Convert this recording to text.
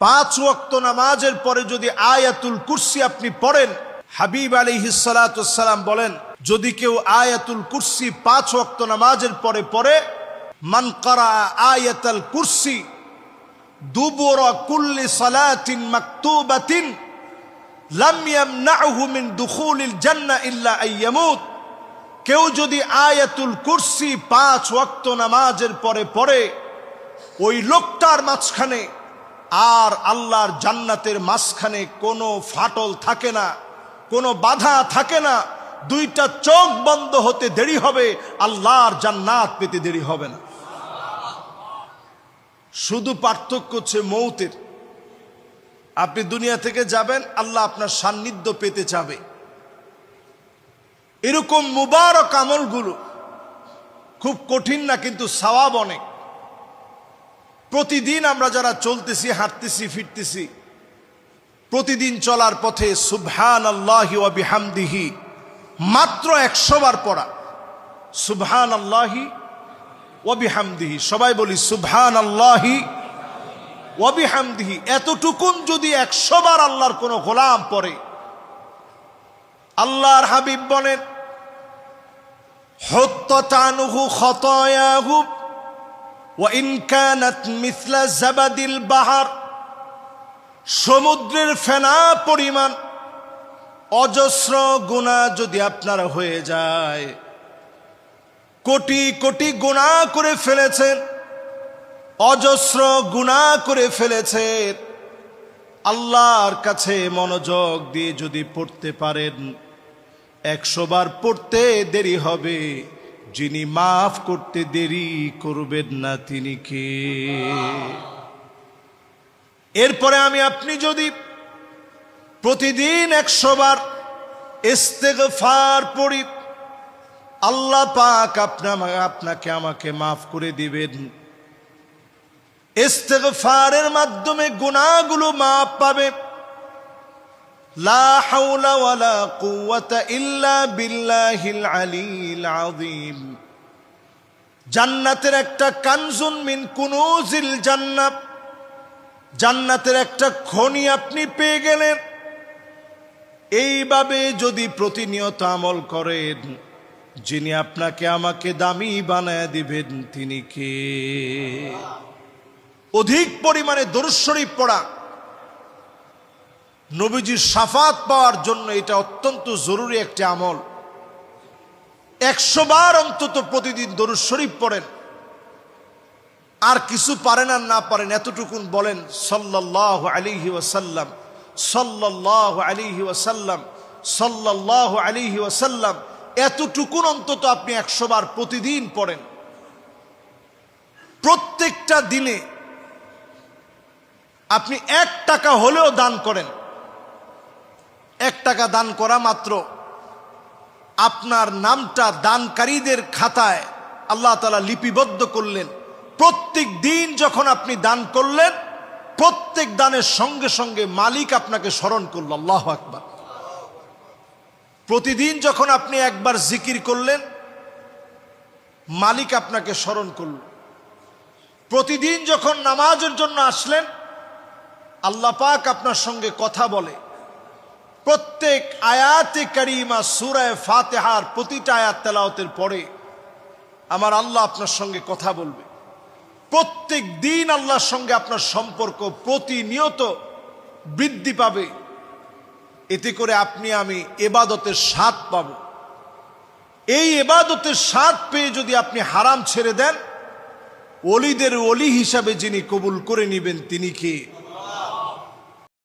পাঁচ ওয়াক্ত নামাজের পরে যদি আয়াতুল কুরসি আপনি পড়েন, হাবিব আলী হিসালাম বলেন, যদি কেউ আয়াতুল কুরসি পাঁচ ওয়াক্ত নামাজের পরে পড়ে, মান করা আয়াতাল কুরসি দুবর কুল্লি সালাতিন মাকতুবাতিন কেউ যদি আয়াতুল কুরসি পাঁচ ওয়াক্ত নামাজের পরে পড়ে, ওই লোকটার মাঝখানে আর আল্লাহর জান্নাতের মাঝখানে কোনো ফাটল থাকে না, কোনো বাধা থাকে না। দুইটা চোখ বন্ধ হতে দেরি হবে, আল্লাহর জান্নাত পেতে দেরি হবে না। শুধু পার্থক্য হচ্ছে মৌতের। আপনি দুনিয়া থেকে যাবেন, আল্লাহ আপনার সান্নিধ্য পেতে চাবে। এরকম মুবারক আমলগুলো খুব কঠিন না, কিন্তু সওয়াব অনেক। প্রতিদিন আমরা যারা চলতেছি, হাঁটতেছি, ফিরতেছি, প্রতিদিন চলার পথে সুবহান আল্লাহি ওয়াবিহামদিহি মাত্র একশো বার পড়া। সুবহান আল্লাহি ওয়াবিহামদিহি সবাই বলি সুবহান আল্লাহি ওয়াবিহামদিহি এতটুকুন যদি একশো বার আল্লাহর কোনো গোলাম পড়ে, আল্লাহর হাবিব বলেন হত্যানুহু খতয়াহু ওয়াইন কানাত মিসলা জাবাদিল বাহার, সমুদ্রের ফেনা পরিমাণ, অজস্র গুণা যদি আপনার হয়ে যায়। কোটি কোটি গুণা করে ফেলেছেন, অজস্র গুণা করে ফেলেছেন। আল্লাহর কাছে মনোযোগ দিয়ে যদি পড়তে পারেন একশোবার পড়তে দেরি হবে। যিনি মাফ করতে দেরি করবেন না তিনি কে? এরপরে আমি আপনি যদি প্রতিদিন একশো বার ইস্তেগফার পড়ি, আল্লাহ পাক আপনা, আপনাকে আমাকে মাফ করে দিবেন। ইস্তেগফারের মাধ্যমে গুণাগুলো মাফ পাবে লা হাওলা ওয়ালা কুওয়াতা ইল্লা বিল্লাহিল আলিল আযীম। জান্নাতের একটা কানজুন মিন কুনুজিল জান্নাত। জান্নাতের একটা খনি আপনি পেয়ে গেলেন। এইভাবে যদি প্রতিনিয়ত আমল করেন, যিনি আপনাকে আমাকে দামি বানায় দিবেন, তিনি কে? অধিক পরিমাণে দরুদ পড়া নবীজির সাফাত পাওয়ার জন্য এটা অত্যন্ত জরুরি একটি আমল। একশো বার অন্তত প্রতিদিন দরুদ শরীফ পড়েন। আর কিছু পারেন আর না পারেন এতটুকুন বলেন সাল্লাহ আলিহি ওয়াসাল্লাম সাল্লাহ আলিহি ওয়াসাল্লাম সাল্লাহ আলিহি ওয়াসাল্লাম, এতটুকুন অন্তত আপনি একশো বার প্রতিদিন পড়েন। প্রত্যেকটা দিনে আপনি এক টাকা হলেও দান করেন। টাকা দান করা মাত্র। আপনার নামটা দানকারীদের খাতায় আল্লাহ তালা লিপিবদ্ধ করলেন। প্রত্যেক দিন যখন আপনি দান করলেন, প্রত্যেক দানের সঙ্গে সঙ্গে মালিক আপনাকে স্মরণ করল, আল্লাহ আকবার। প্রতিদিন যখন আপনি একবার জিকির করলেন, মালিক আপনাকে স্মরণ করল। প্রতিদিন যখন নামাজের জন্য আসলেন, আল্লাহ পাক আপনার সঙ্গে কথা বলে প্রত্যেক আয়াতে কারিমা সুরায় ফাতেহার প্রতিটা আয়াত তেলাওতের পরে আমার আল্লাহ আপনার সঙ্গে কথা বলবে। প্রত্যেক দিন আল্লাহর সঙ্গে আপনার সম্পর্ক প্রতিনিয়ত বৃদ্ধি পাবে। এতে করে আপনি আমি এবাদতের স্বাদ পাব। এই এবাদতের স্বাদ পেয়ে যদি আপনি হারাম ছেড়ে দেন অলিদের অলি হিসাবে যিনি কবুল করে নিবেন, তিনি কে?